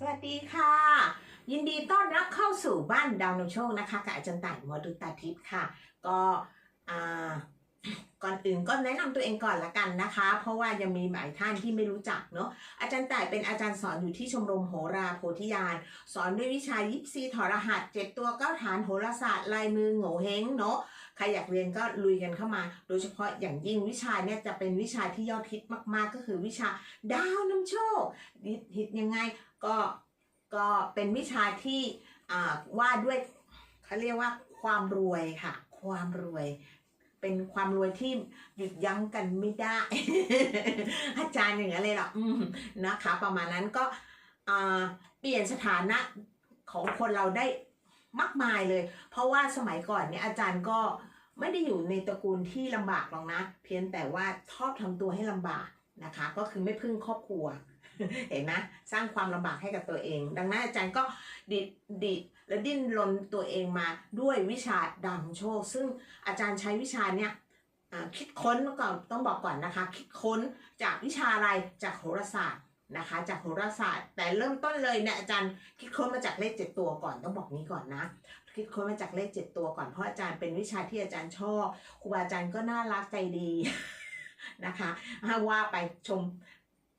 สวัสดีค่ะ ยินดีต้อนรับเข้าสู่บ้านดาวนำโชคนะคะกับอาจารย์ต่ายมอดูตาทิพย์ค่ะ ก็ก่อนอื่นก็แนะนำตัวเองก่อนละกันนะคะ เพราะว่ายังมีหลายท่านที่ไม่รู้จักเนาะอาจารย์ต่ายเป็นอาจารย์สอนอยู่ที่ชมรมโหราโพธิญาณสอนด้วยวิชายิปซีถอรหัสเจ็ดตัวเก้าฐานโหราศาสตร์ลายมือโง่เฮงเนาะใครอยากเรียนก็ลุยกันเข้ามา โดยเฉพาะอย่างยิ่งวิชาเนี่ยจะเป็นวิชาที่ยอดฮิตมาก ๆ ก็คือวิชาดาวนำโชคฮิตยังไง ก็ก็เป็นวิชาที่อ่าว่าด้วยเขาเรียกว่าความรวยค่ะ ความรวย เป็นความรวยที่หยุดยั้งกันไม่ได้ อาจารย์อย่างนั้นเลยหรออืมนะคะ ประมาณนั้นก็อ่าเปลี่ยนสถานะของคนเราได้มากมายเลย เพราะว่าสมัยก่อนเนี่ยอาจารย์ก็ไม่ได้อยู่ในตระกูลที่ลำบากหรอกนะ เพียงแต่ว่าชอบทำตัวให้ลำบากนะคะ ก็คือไม่พึ่งครอบครัว เห็นไหมสร้างความลำบากให้กับตัวเอง ดังนั้นอาจารย์ก็ดิดดิดและดิ้นรนตัวเองมาด้วยวิชาดำโชค ซึ่งอาจารย์ใช้วิชาเนี้ยคิดค้นก่อนต้องบอกก่อนนะคะ คิดค้นจากวิชาอะไรจากโหราศาสตร์นะคะ จากโหราศาสตร์ แต่เริ่มต้นเลยเนี่ยอาจารย์คิดค้นมาจากเลขเจ็ดตัวก่อนต้องบอกนี้ก่อนนะ คิดค้นมาจากเลขเจ็ดตัวก่อนเพราะอาจารย์เป็นวิชาที่อาจารย์ชอบครูบาอาจารย์ก็น่ารักใจดีนะคะว่าไปชม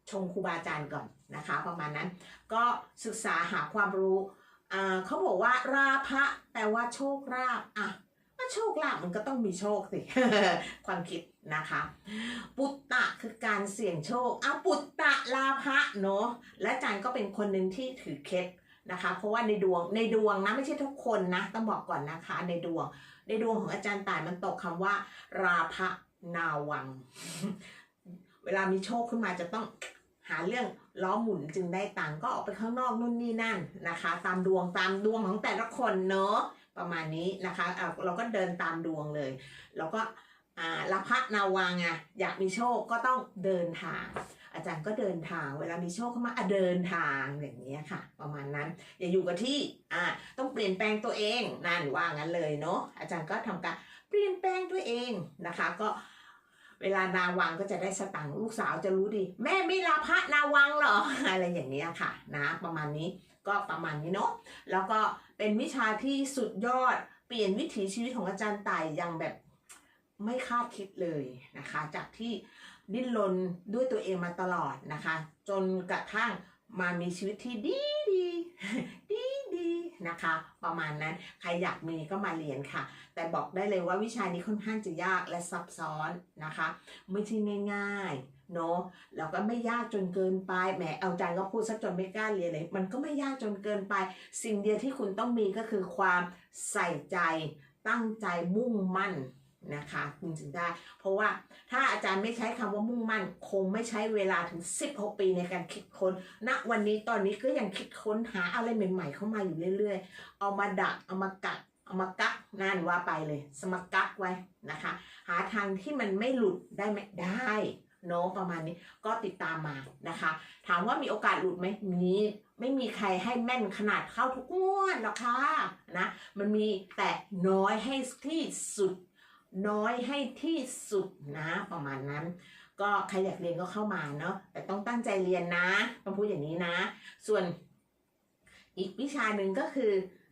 ชมครูบาอาจารย์ก่อนนะคะ ประมาณนั้น ก็ศึกษาหาความรู้อ่าเขาบอกว่าราพะแปลว่าโชคลาภอะว่าโชคลาภมันก็ต้องมีโชคสิ ความคิดนะคะ ปุตตะคือการเสี่ยงโชคเอาปุตตะลาภะเนาะและอาจารย์ก็เป็นคนหนึ่งที่ถือเคล็ดนะคะ เพราะว่าในดวงในดวงนะไม่ใช่ทุกคนนะต้องบอกก่อนนะคะ ในดวง ในดวงของอาจารย์ตายมันตกคำว่า ราภะนาวัง เวลามีโชคขึ้นมาจะต้อง หาเรื่องล้อหมุนจึงได้ตังก็ออกไปข้างนอกนู่นนี่นั่นนะคะ ตามดวงตามดวงของแต่ละคนเนอะประมาณนี้นะคะเราก็เดินตามดวงเลยเราก็ละพักนาวังอะอยากมีโชคก็ต้องเดินทาง อาจารย์ก็เดินทาง เวลามีโชคเข้ามาเดินทางอย่างนี้ยค่ะ ประมาณนั้น อย่าอยู่กับที่อ่าต้องเปลี่ยนแปลงตัวเองนั่นว่างั้นเลยเนาะอาจารย์ก็ทำการเปลี่ยนแปลงตัวเองนะคะ ก็ เวลานาวังก็จะได้สตังค์ลูกสาวจะรู้ดี แม่ไม่ลาพระนาวังหรออะไรอย่างเงี้ยค่ะนะประมาณนี้ก็ประมาณนี้เนาะแล้วก็เป็นวิชาที่สุดยอดเปลี่ยนวิถีชีวิตของอาจารย์ไต่อย่างแบบไม่คาดคิดเลยนะคะ จากที่ดิ้นรนด้วยตัวเองมาตลอดนะคะ จนกระทั่ง มามีชีวิตที่ดีดีดีดีนะคะ ประมาณนั้นใครอยากมีก็มาเรียนค่ะ แต่บอกได้เลยว่าวิชานี้ค่อนข้างจะยากและซับซ้อนนะคะ ไม่ใช่ง่ายๆเนาะแล้วก็ไม่ยากจนเกินไปแหมเอาใจก็พูดซะจนไม่กล้าเรียนเลย มันก็ไม่ยากจนเกินไป สิ่งเดียวที่คุณต้องมีก็คือความใส่ใจตั้งใจมุ่งมั่น นะคะ คุณถึงได้ เพราะว่าถ้าอาจารย์ไม่ใช้คำว่ามุ่งมั่น คงไม่ใช้เวลาถึง 16 ปีในการคิดค้นณวันนี้ตอนนี้ก็ยังคิดค้นหาอะไรใหม่ ๆ เข้ามาอยู่เรื่อย ๆ เอามาดักเอามากัดเอามากักนั่นว่าไปเลย สมัครกักไว้นะคะ หาทางที่มันไม่หลุดได้ไหมได้เนาะประมาณนี้ก็ติดตามมานะคะ ถามว่ามีโอกาสหลุดไหมมีไม่มีใครให้แม่นขนาดเข้าทุกงวดหรอกค่ะนะมันมีแต่น้อยให้ที่สุด น้อยให้ที่สุดนะประมาณนั้น ก็ใครอยากเรียนก็เข้ามาเนาะแต่ต้องตั้งใจเรียนนะต้องพูดอย่างนี้นะ ส่วนอีกวิชาหนึ่งก็คือ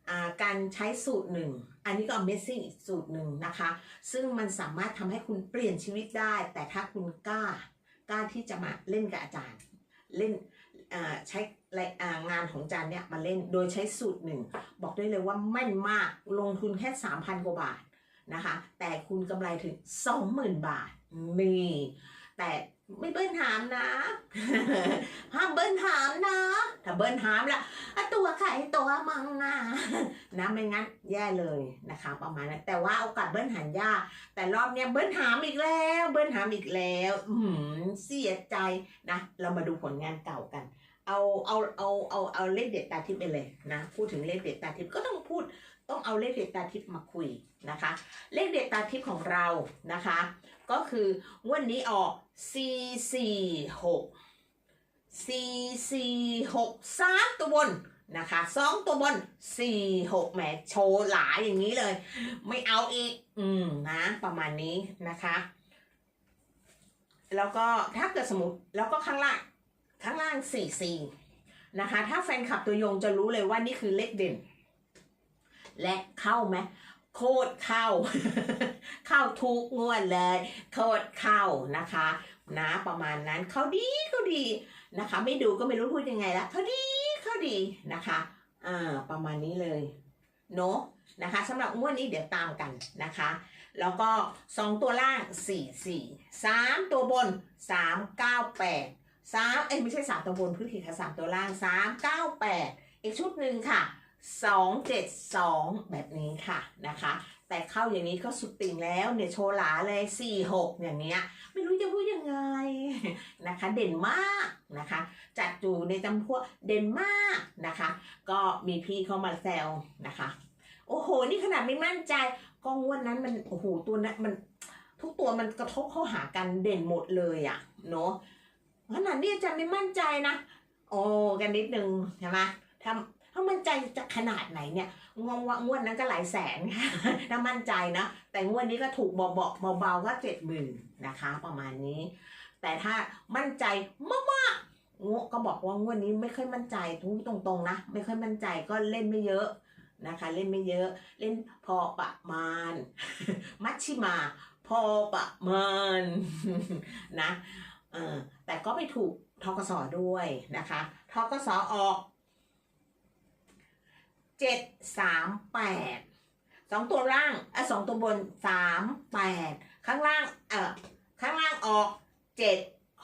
อการใช้สูตรหนึ่ง อันนี้ก็ Amazing อีกสูตรหนึ่งนะคะ ซึ่งมันสามารถทำให้คุณเปลี่ยนชีวิตได้ แต่ถ้าคุณกล้ากล้าที่จะมาเล่นกับอาจารย์ เล่นใช้งานของอาจารย์เนี่ยมาเล่นโดยใช้สูตรหนึ่ง บอกได้เลยว่าแม่นมากลงทุนแค่ 3,000 กว่าบาท นะคะ แต่คุณกำไรถึง 20,000 บาทนี่แต่ไม่เบิ้ลหามนะ ห้ามเบิ้ลหามนะ ถ้าเบิ้ลหามละตัวใครตัวมังนะนะไม่งั้นแย่เลยนะคะ ประมาณนั้นแต่ว่าโอกาสเบิ้ลหามยากแต่รอบเนี้ยเบิ้ลหามอีกแล้ว เบิ้ลหามอีกแล้ว อืมเสียใจนะ เรามาดูผลงานเก่ากัน เอาเอาเอาเอาเอาเลขเด็ดตาทิพย์ไปเลยนะพูดถึงเลขเด็ดตาทิพย์ก็ต้องพูดต้องเอาเลขเด็ดตาทิพย์มาคุยนะคะ เลขเด็ดตาทิพย์ของเรานะคะ ก็คืองวันนี้ออก 4 4 6 4 4 6 3ตัวบนนะคะสองตัวบน4 6แหมโชว์หลายอย่างนี้เลย ไม่เอาอีก อืมนะประมาณนี้นะคะ แล้วก็ถ้าเกิดสมมติแล้วก็ข้างล่าง ข้างล่าง 4 4 นะคะ ถ้าแฟนคลับตัวยงจะรู้เลยว่านี่คือเลขเด่น และเข้าไหมโคตรเข้า เข้าทุกงวดเลย โคตรเข้านะคะ นะประมาณนั้นเขาดีเขาดีนะคะ ไม่ดูก็ไม่รู้พูดยังไงละเขาดีเขาดีนะคะอ่าประมาณนี้เลยเนาะนะคะสำหรับงวดนี้เดี๋ยวตามกันนะคะ แล้วก็สองตัวล่างสี่สี่สามตัวบนสามเก้าแปด สามเอ้ยไม่ใช่สามตัวบนพื้นที่ค่ะสามตัวล่างสามเก้าแปดอีกชุดหนึ่งค่ะสองเจ็ดสองแบบนี้ค่ะนะคะ แต่เข้าอย่างนี้ก็สุดติ่งแล้วเนี่ยโชว์หลาเลยสี่หกอย่างเนี้ย ไม่รู้จะพูดยังไงนะคะ เด่นมากนะคะ จัดอยู่ในจำพวกเด่นมากนะคะ ก็มีพี่เข้ามาแซวนะคะ โอ้โห นี่ขนาดไม่มั่นใจก็งวดนั้นมันโอ้โหตัวนั้นมันทุกตัวมันกระทบเข้าหากันเด่นหมดเลยอะเนาะ ขนาดนี้อาจารย์ไม่มั่นใจนะ โอ้กันนิดนึงใช่ไหมถ้าถ้ามั่นใจจะขนาดไหนเนี่ยงวดว่างวดนั้นก็หลายแสนค่ะถ้ามั่นใจนะ แต่งวดนี้ก็ถูกเบาๆเบาๆก็เจ็ดหมื่นนะคะ ประมาณนี้ แต่ถ้ามั่นใจมากๆงวก็บอกว่างวดนี้ไม่ค่อยมั่นใจทุกตรงๆนะ ไม่ค่อยมั่นใจก็เล่นไม่เยอะนะคะ เล่นไม่เยอะเล่นพอประมาณ มัชชิมา พอประมาณนะ แต่ก็ไปถูกทกสด้วยนะคะทกสออกเจ็ดสามแปดสองตัวล่างเอะสองตัวบนสามแปดข้างล่างเออข้างล่างออกเจ็ด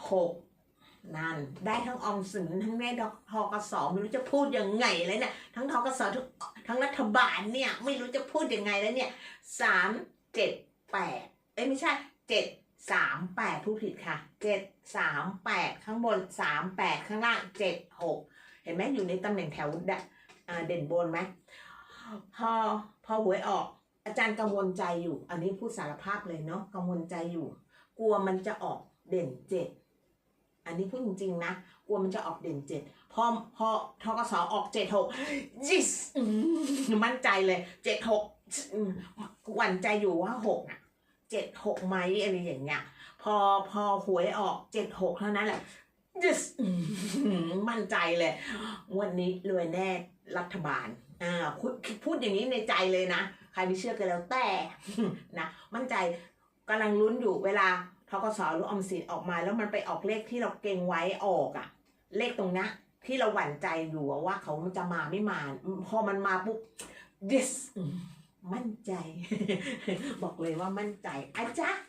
หกนั่นได้ทั้งออมสินทั้งได้ทกสไม่รู้จะพูดยังไงเลยเนี่ยทั้งทกสทั้งทั้งรัฐบาลเนี่ยไม่รู้จะพูดยังไงแล้วเนี่ยสามเจ็ดแปดเอ้ยไม่ใช่เจ็ด สามแปดผู้ผิดค่ะเจ็ดสามแปดข้างบนสามแปดข้างล่างเจ็ดหกเห็นไหมอยู่ในตำแหน่งแถวเด่นบนไหมพอพอหวยออก อาจารย์กังวลใจอยู่ อันนี้พูดสารภาพเลยเนาะกังวลใจอยู่ กลัวมันจะออกเด่นเจ็ดอันนี้พูดจริงๆนะกลัวมันจะออกเด่นเจ็ดพอพอทกสออกเจ็ดหก yes อืมมั่นใจเลยเจ็ดหกหวั่นใจอยู่ว่าหกอะ เจ็ดหกไหมอะไรอย่างเงี้ย พอพอหวยออกเจ็ดหกเท่านั้นแหละ yes มั่นใจเลย วันนี้รวยแน่รัฐบาลอ่าพูดพูดอย่างนี้ในใจเลยนะ ใครไม่เชื่อก็แล้วแต่นะมั่นใจกำลังลุ้นอยู่เวลาทกสหรือออมสินออกมาแล้วมันไปออกเลขที่เราเก่งไว้ออกอะเลขตรงนี้ที่เราหวั่นใจอยู่ว่าเขาจะมาไม่มา พอมันมาปุ๊บ yes มั่นใจ บอกเลยว่ามั่นใจอาจารย์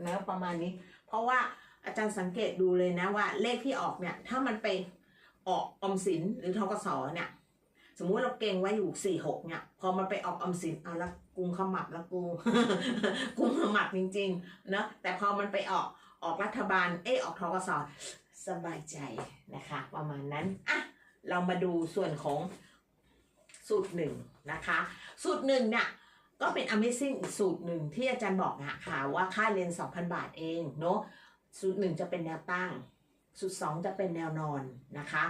เนะประมาณนี้ เพราะว่าอาจารย์สังเกตดูเลยนะว่า เลขที่ออกเนี่ย ถ้ามันไปออกออมสินหรือทกสเนี่ย สมมุติเราเก่งไว้อยู่สี่หกเนี่ยพอมันไปออกออมสินเอาละกุมขมับละกูกุมขมับจริงๆเนอะแต่พอมันไปออกออกรัฐบาลเอยออกทกสสบายใจนะคะ ประมาณนั้นอะเรามาดูส่วนของ สูตรหนึ่งนะคะ สูตรหนึ่งเนี่ยก็เป็น Amazing อีกสูตรหนึ่งที่อาจารย์บอกนะค่ะว่าค่าเรียน2,000 บาทเองเนาะสูตรหนึ่งจะเป็นแนวตั้ง สูตรสองจะเป็นแนวนอนนะคะ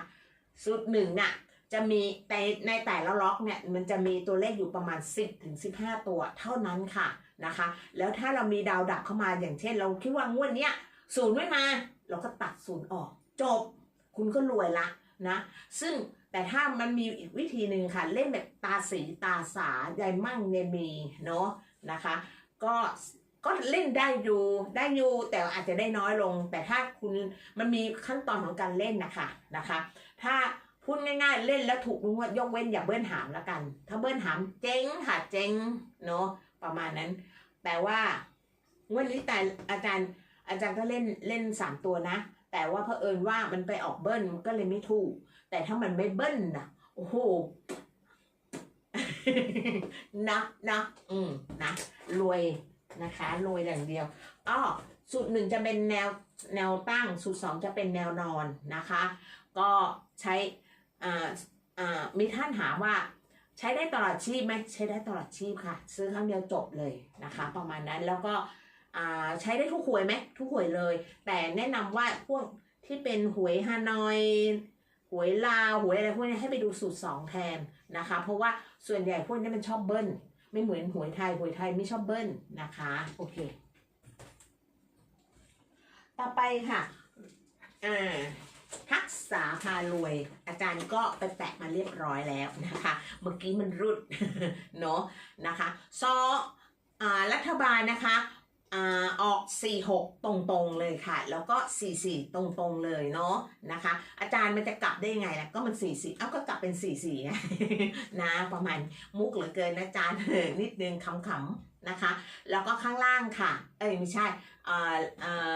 สูตรหนึ่งเนี่ยจะมีในในแต่ละล็อกเนี่ยมันจะมีตัวเลขอยู่ประมาณ 10ถึง15 ตัวเท่านั้นค่ะนะคะ แล้วถ้าเรามีดาวดับเข้ามาอย่างเช่น เราคิดว่างวดเนี้ยศูนย์ไม่มา เราก็ตัดศูนย์ออก จบ คุณก็รวยละนะ ซึ่ง แต่ถ้ามันมีอีกวิธีหนึ่งค่ะ เล่นแบบตาสีตาสายายมั่งเนมีเนาะนะคะ ก็ก็เล่นได้อยู่ได้อยู่แต่อาจจะได้น้อยลง แต่ถ้าคุณมันมีขั้นตอนของการเล่นนะคะนะคะ ถ้าพูดง่ายๆเล่นแล้วถูกงวดยกเว้นอย่าเบิ้ลหามแล้วกัน ถ้าเบิ้ลหามเจ๊งค่ะเจ๊งเนาะประมาณนั้นแต่ว่าวดนี้แต่อาจารย์อาจารย์ก็เล่นเล่นสามตัวนะ แต่ว่าเผอิญว่ามันไปออกเบิ้ลก็เลยไม่ถูก แต่ถ้ามันไม่เบิ้ลนะโอ้โหนะนะอืมนะรวยนะคะรวยอย่างเดียวอ้อสูตรหนึ่งจะเป็นแนวแนวตั้ง สูตรสองจะเป็นแนวนอนนะคะ ก็ใช้อ่าอ่ามีท่านถามว่าใช้ได้ตลอดชีพไหมใช้ได้ตลอดชีพค่ะ ซื้อครั้งเดียวจบเลยนะคะ ประมาณนั้นแล้วก็อ่าใช้ได้ทุกหวยไหมทุกหวยเลย แต่แนะนำว่าพวกที่เป็นหวยฮานอย หวยลาวหวยอะไรพวกนี้ให้ไปดูสูตรสองแทนนะคะ เพราะว่าส่วนใหญ่พวกนี้มันชอบเบิ้ลไม่เหมือนหวยไทยหวยไทยไม่ชอบเบิ้ลนะคะโอเค ต่อไปค่ะอ่าทักษาพารวย อาจารย์ก็ไปแปะมาเรียบร้อยแล้วนะคะ เมื่อกี้มันรุดเนาะนะคะซออรัฐบาลนะคะ ออก 46 ตรงๆเลยค่ะ แล้วก็ 44 ตรงๆเลยเนาะนะคะ อาจารย์มันจะกลับได้ยังไงล่ะ ก็มัน 44 เอ้าก็กลับเป็น 44ไงนะประมาณมุกเหลือเกินนะอาจารย์นิดนึงขำๆนะคะ แล้วก็ข้างล่างค่ะ เอ้ยไม่ใช่อ่าอ่า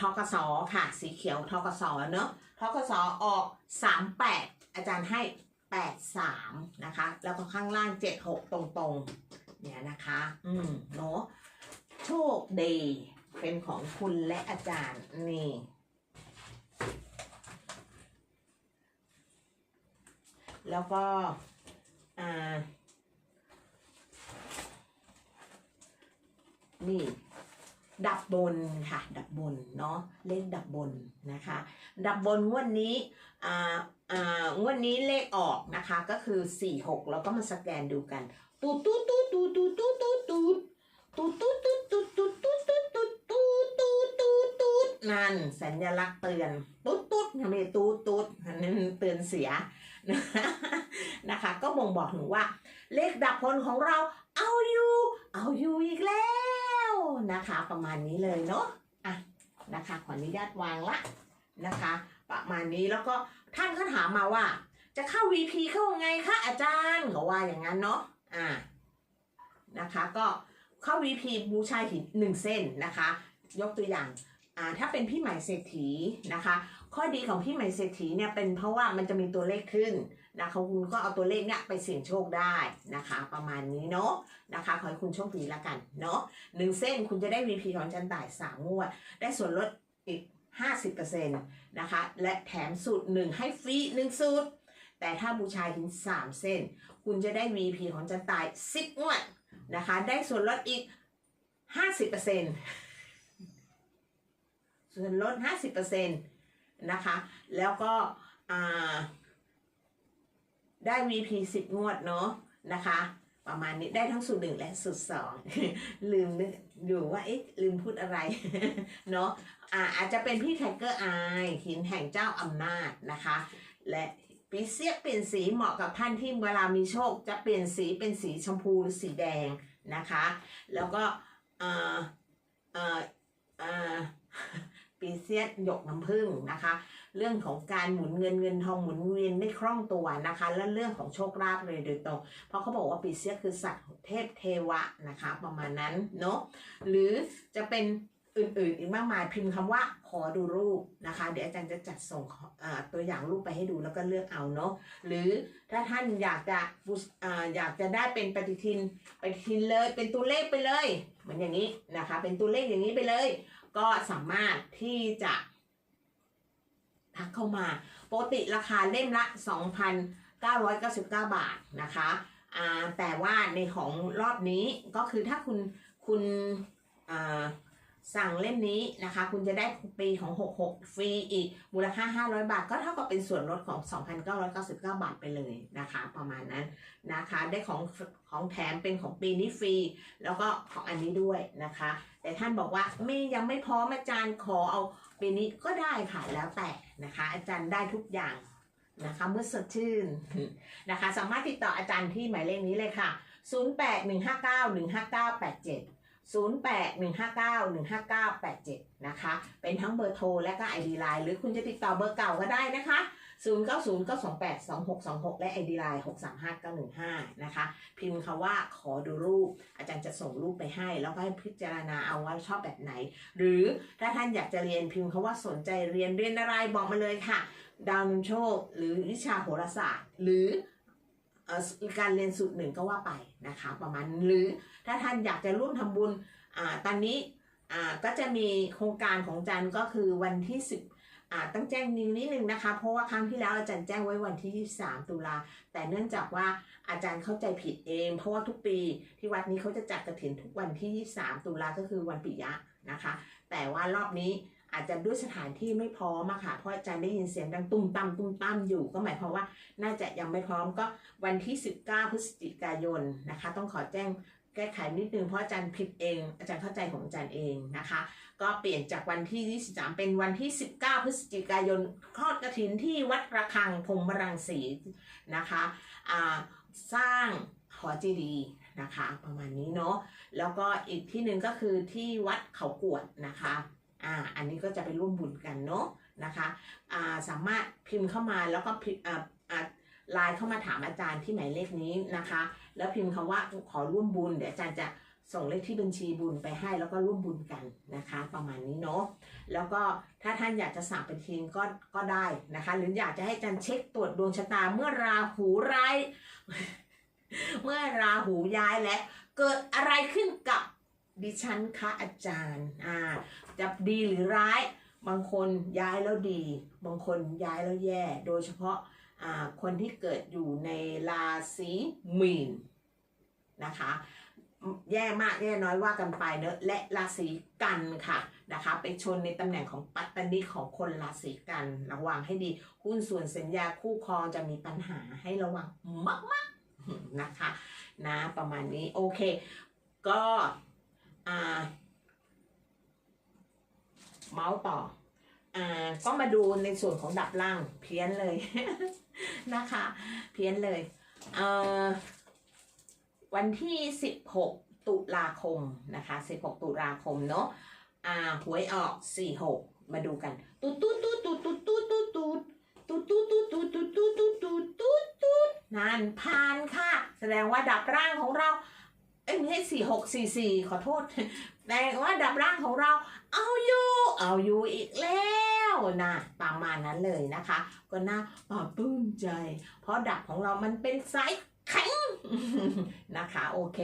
ทกสค่ะ สีเขียวทกสเนอะทกสออก 38 อาจารย์ให้ 83 นะคะ แล้วก็ข้างล่าง 76 ตรงๆ เนี่ยนะคะ อืมเนาะ โชคดีเป็นของคุณและอาจารย์นี่ แล้วก็อ่านี่ ดับบนค่ะ ดับบนเนาะเลขดับบนนะคะ ดับบนงวดนนี้อ่าอ่างวดนี้เลขออกนะคะก็คือ 4 6 แล้วก็มาสแกนดูกัน ตูดตูดตูดตูดตูดตูดตูด ตูดตูดตูดตูดตูดตูดตูดตูดตูดตูดตูดตูดตูดนั่นสัญลักษณ์เตือนตูดตูดทำไมตูดตูดอันนั้นเตือนเสียนะคะ ก็บ่งบอกถึงว่า เลขดับบนของเราเอาอยู่ เอาอยู่อีกแล้วนะคะ ประมาณนี้เลยเนาะอะนะคะขออนุญาตวางละนะคะ ประมาณนี้แล้วก็ท่านก็ถามมาว่า จะเข้า VP เข้าไงคะอาจารย์ก็ว่าอย่างนั้นเนาะอ่านะคะก็ ข้า VP บูชาหินหนึ่งเส้นนะคะ ยกตัวอย่างอ่าถ้าเป็นพี่ใหม่เศรษฐีนะคะ ข้อดีของพี่ใหม่เศรษฐีเนี่ยเป็นเพราะว่ามันจะมีตัวเลขขึ้นนะคะคุณก็เอาตัวเลขเนี่ยไปเสี่ยงโชคได้นะคะ ประมาณนี้เนาะนะคะขอให้คุณโชคดีละกันเนาะหนึ่งเส้นคุณจะได้ VP ของจันต่ายสามงวด ได้ส่วนลดอีก 50%นะคะ และแถมสูตรหนึ่งให้ฟรีหนึ่งสูตร แต่ถ้าบูชาหินสามเส้น คุณจะได้ VP ของจันต่าย10งวด นะคะ ได้ส่วนลดอีก 50%ส่วนลด 50%นะคะ แล้วก็อ่าได้ VP 10งวดเนาะนะคะ ประมาณนี้ได้ทั้งสูตรหนึ่งและสูตรสองลืมนึกอยู่ว่าเอ๊ะลืมพูดอะไรเนาะอาจจะเป็นพี่ไทเกอร์ไอหินแห่งเจ้าอำนาจนะคะ และ ปีเสียเปลี่ยนสีเหมาะกับท่านที่เวลามีโชค จะเปลี่ยนสีเป็นสีชมพูหรือสีแดงนะคะ แล้วก็ปีเสียหยกน้ำผึ้งนะคะ เรื่องของการหมุนเงินเงินทองหมุนเวียนได้คล่องตัวนะคะ และเรื่องของโชคลาภเลยโดยตรง เพราะเขาบอกว่าปีเสียคือสัตว์เทพเทวะนะคะ ประมาณนั้นเนาะหรือจะเป็น อื่นๆ อีกมากมายพิมพ์คำว่าขอดูรูปนะคะ เดี๋ยวอาจารย์จะจัดส่งตัวอย่างรูปไปให้ดูแล้วก็เลือกเอาเนาะหรือถ้าท่านอยากจะออยากจะได้เป็นปฏิทินปฏิทินเลยเป็นตัวเลขไปเลยเหมือนอย่างนี้นะคะ เป็นตัวเลขอย่างนี้ไปเลย ก็สามารถที่จะทักเข้ามาปกติราคาเล่มละ 2,999 บาทนะคะแต่ว่าในของรอบนี้ก็คือถ้าคุณคุณอ่า สั่งเล่มนี้นะคะ คุณจะได้ปีของ 66 ฟรีอีก มูลค่า 500 บาท ก็เท่ากับเป็นส่วนลดของ 2,999 บาทไปเลยนะคะ ประมาณนั้นนะคะ ได้ของของแถมเป็นของปีนี้ฟรี แล้วก็ของอันนี้ด้วยนะคะ แต่ท่านบอกว่าไม่ยังไม่พร้อมอาจารย์ขอเอาปีนี้ก็ได้ค่ะแล้วแต่นะคะ อาจารย์ได้ทุกอย่างนะคะเมื่อสดชื่นนะคะ สามารถติดต่ออาจารย์ที่หมายเลขนี้เลยค่ะ 0815915987 0815915987 นะคะ เป็นทั้งเบอร์โทรและก็ ID Line หรือคุณจะติดต่อเบอร์เก่าก็ได้นะคะ 0909282626 และ ID Line 635915 นะคะ พิมพ์คำว่าขอดูรูป อาจารย์จะส่งรูปไปให้ แล้วก็ให้พิจารณาเอาว่าชอบแบบไหน หรือถ้าท่านอยากจะเรียนพิมพ์คำว่าสนใจเรียนเรียนอะไรบอกมาเลยค่ะ ดาวนำโชค หรือวิชาโหราศาสตร์ หรือเอ่อ การเรียนสูตรหนึ่งก็ว่าไปนะคะประมาณหรือถ้าท่านอยากจะร่วมทำบุญอตอนนี้ก็จะมีโครงการของอาจารย์ก็คือวันที่ 10อ่าต้องแจ้งนิดนิดนึงนะคะ เพราะว่าครั้งที่แล้วอาจารย์แจ้งไว้วันที่ 23 ตุลาแต่เนื่องจากว่าอาจารย์เข้าใจผิดเอง เพราะว่าทุกปีที่วัดนี้เขาจะจัดกระถินทุกวันที่ 23 ตุลาก็คือวันปิยะนะคะ แต่ว่ารอบนี้ อาจจะด้วยสถานที่ไม่พร้อมอะค่ะ เพราะอาจารย์ได้ยินเสียงดังตุ้มตั้มตุ้มตั้มอยู่ ก็หมายความว่าน่าจะยังไม่พร้อมก็วันที่ 19 พฤศจิกายนนะคะ ต้องขอแจ้งแก้ไขนิดนึงเพราะอาจารย์ผิดเอง อาจารย์เข้าใจของอาจารย์เองนะคะ ก็เปลี่ยนจากวันที่ 23 เป็นวันที่ 19 พฤศจิกายนทอดกระถินที่วัดระฆังพรหมรังสีนะคะสร้างหอเจดีย์นะคะ ประมาณนี้เนาะแล้วก็อีกที่หนึ่งก็คือที่วัดเขากวดนะคะ อ่าอันนี้ก็จะไปร่วมบุญกันเนาะนะคะอ่าสามารถพิมพ์เข้ามาแล้วก็พิมพ์อ่าอ่าไลน์เข้ามาถามอาจารย์ที่หมายเลขนี้นะคะ แล้วพิมพ์คำว่าขอร่วมบุญเดี๋ยวอาจารย์จะส่งเลขที่บัญชีบุญไปให้แล้วก็ร่วมบุญกันนะคะ ประมาณนี้เนาะแล้วก็ถ้าท่านอยากจะสั่งเป็นทีมก็ก็ได้นะคะ หรืออยากจะให้อาจารย์เช็คตรวจดวงชะตาเมื่อราหูร้าย เมื่อราหูย้ายและเกิดอะไรขึ้นกับ ดิฉันคะอาจารย์อ่าจะดีหรือร้าย บางคนย้ายแล้วดี บางคนย้ายแล้วแย่ โดยเฉพาะอ่าคนที่เกิดอยู่ในราศีมีนนะคะแย่มากแย่น้อยว่ากันไปเนอะและราศีกันค่ะนะคะ ไปชนในตำแหน่งของปัตตนิของคนราศีกันระวังให้ดีหุ้นส่วนสัญญาคู่ครองจะมีปัญหาให้ระวังมากๆนะคะนะประมาณนี้โอเค ก็ อ่า เมาส์ต่อ อ่า ก็มาดูในส่วนของดับล่าง เพี้ยนเลยนะคะ เพี้ยนเลยเอ่อวันที่ 16 ตุลาคมนะคะ 16 ตุลาคมเนาะอ่าหวยออก 46 มาดูกันตุ๊ดตุ๊ดตุ๊ดตุ๊ดตุ๊ดตุ๊ดตุ๊ดตุ๊ดตุ๊ดตุ๊ดตุ๊ดตุ๊ดตุ๊ดตุ๊ดตุ๊ดตุ๊ดตุ๊ดนั่นผ่านค่ะ แสดงว่าดับร่างของเรา เอ้ยไม่ใช่สี่หกสี่สี่ขอโทษแสดงว่าดับร่างของเราเอาอยู่เอาอยู่อีกแล้วนะประมาณนั้นเลยนะคะ ก็น่าปลาปลื้มใจ เพราะดับของเรามันเป็นสายแข็งนะคะ โอเค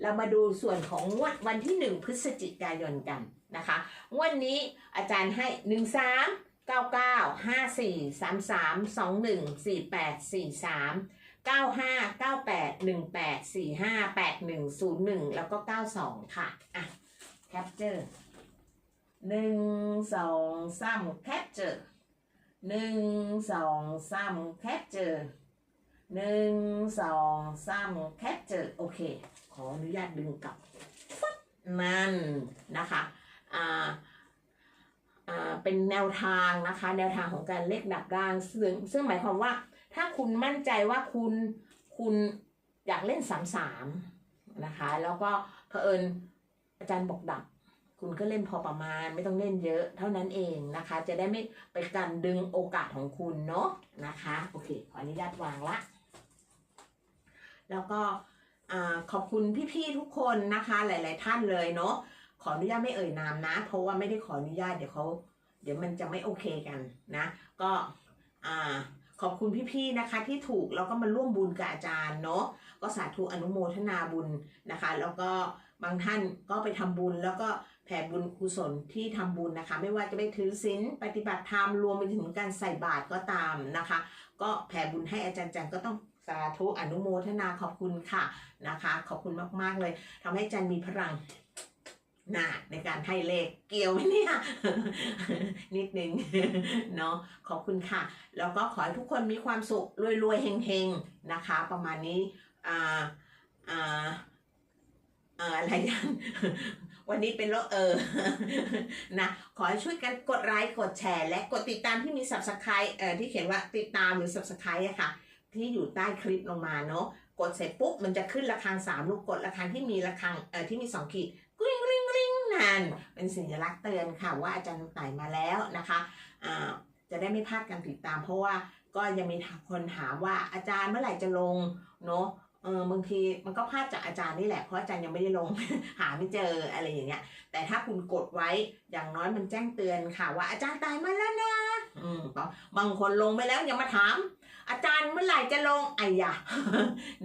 เรามาดูส่วนของงวดวันที่1พฤศจิกายนกันนะคะงวดนี้อาจารย์ให้1 3 9 9 5 4 3 3 2 1 4 8 4 3 95 98 18 45 81 01 แล้วก็ 92 ค่ะ อะ แคปเจอร์หนึ่งสองสามแคปเจอร์หนึ่งสองสามแคปเจอร์หนึ่งสองสามแคปเจอร์โอเค ขออนุญาตดึงกลับนั่นนะคะอ่าอ่าเป็นแนวทางนะคะ แนวทางของการเลขดับร่างซึ่งซึ่งหมายความว่า ถ้าคุณมั่นใจว่าคุณคุณอยากเล่นสามสามนะคะ แล้วก็เผอิญอาจารย์บอกดับ คุณก็เล่นพอประมาณไม่ต้องเล่นเยอะเท่านั้นเองนะคะ จะได้ไม่ไปการดึงโอกาสของคุณเนาะนะคะโอเคขออนุญาตวางละ แล้วก็ขอบคุณพี่ๆทุกคนนะคะ หลาย ๆ ท่านเลยเนาะขออนุญาตไม่เอ่ยนามนะ เพราะว่าไม่ได้ขออนุญาตเดี๋ยวเขาเดี๋ยวมันจะไม่โอเคกันนะ ก็อ่า ขอบคุณพี่ๆนะคะที่ถูกแล้วก็มาร่วมบุญกับอาจารย์เนาะก็สาธุอนุโมทนาบุญนะคะ แล้วก็บางท่านก็ไปทำบุญแล้วก็แผ่บุญกุศลที่ทำบุญนะคะ ไม่ว่าจะไปถือศีลปฏิบัติธรรมรวมไปถึงการใส่บาตรก็ตามนะคะ ก็แผ่บุญให้อาจารย์จันก็ต้องสาธุอนุโมทนาขอบคุณค่ะนะคะ ขอบคุณมากๆเลยทำให้อาจารย์มีพลัง นะในการให้เลขเกี่ยวไหมเนี่ย นิดนึงเนาะขอบคุณค่ะ แล้วก็ขอให้ทุกคนมีความสุขรวยๆเฮงๆนะคะ ประมาณนี้อ่าอ่าอ่าอะไรกันวันนี้เป็นโรคเออ นะ ขอให้ช่วยกันกดไลค์ กดแชร์ และกดติดตามที่มี subscribe เอ่อที่เขียนว่าติดตามหรือ subscribe อะค่ะ ที่อยู่ใต้คลิปลงมาเนาะ กดเสร็จปุ๊บ มันจะขึ้นระฆังสามลูกกดระฆังที่มีระฆังเอ่อที่มีสองขีด นันเป็นสัญลักษณ์เตือนค่ะว่าอาจารย์ไต่มาแล้วนะคะจะได้ไม่พลาดการติดตาม เพราะว่าก็ยังมีคนถามว่าอาจารย์เมื่อไหร่จะลงเนาะเออบางทีมันก็พลาดจากอาจารย์นี่แหละเพราะอาจารย์ยังไม่ได้ลง หาไม่เจออะไรอย่างเงี้ย แต่ถ้าคุณกดไว้อย่างน้อยมันแจ้งเตือนค่ะว่าอาจารย์ตายมาแล้วนะ อืมบางคนลงไปแล้วยังมาถาม อาจารย์เมื่อไหร่จะลงไอ้ยะ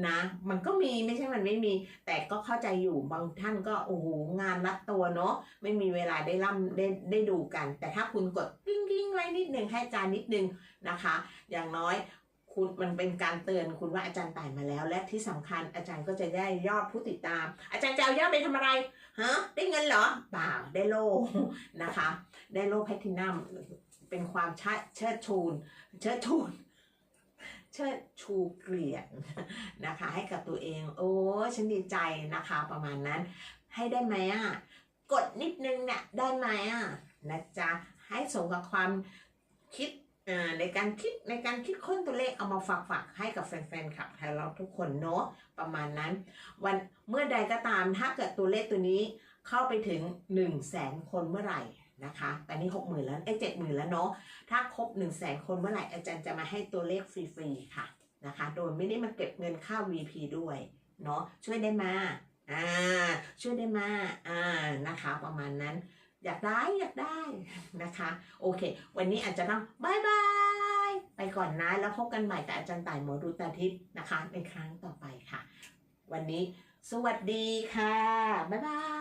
นะ มันก็มีไม่ใช่มันไม่มี แต่ก็เข้าใจอยู่บางท่านก็โอ้โหงานรัดตัวเนาะไม่มีเวลาได้ร่ำได้ได้ดูกัน แต่ถ้าคุณกดกิ้งกิ้งไว้นิดนึงให้อาจารย์นิดนึงนะคะ อย่างน้อยคุณมันเป็นการเตือนคุณว่าอาจารย์ตายมาแล้ว และที่สำคัญอาจารย์ก็จะได้ยอดผู้ติดตาม อาจารย์จะเอายอดไปทำอะไรฮะได้เงินเหรอเปล่าได้โล่นะคะ ได้โล่แพทินัมเป็นความเชิดชูนเชิดชูน เชิดชูเกลียดนะคะ ให้กับตัวเอง โอ้ฉันดีใจนะคะประมาณนั้น ให้ได้ไหมอะกดนิดนึงเนี่ยได้ไหมอะนะจ๊ะให้สมกับความคิดในการคิดในการคิดค้นตัวเลขเอามาฝากฝากให้กับแฟนๆคลับไทยเราทุกคนเนาะประมาณนั้น วันเมื่อใดก็ตามถ้าเกิดตัวเลขตัวนี้เข้าไปถึง1นึ่งแสนคนเมื่อไหร่ นะคะ แต่นี่หกหมื่นแล้วเอ้เจ็ดหมื่นแล้วเนาะ ถ้าครบ1นึ่งแสนคนเมื่อไหร่อาจารย์จะมาให้ตัวเลขฟรีๆค่ะนะคะ โดยไม่ได้มาเก็บเงินค่า VP ด้วยเนาะ ช่วยได้มา อ่า ช่วยได้มา อ่า นะคะ ประมาณนั้น อยากได้อยากได้นะคะ โอเค วันนี้อาจจะต้องบายบาย ไปก่อนนะ แล้วพบกันใหม่กับอาจารย์ต่ายหมอดูตาทิพย์นะคะในครั้งต่อไปค่ะ วันนี้สวัสดีค่ะ บ๊ายบาย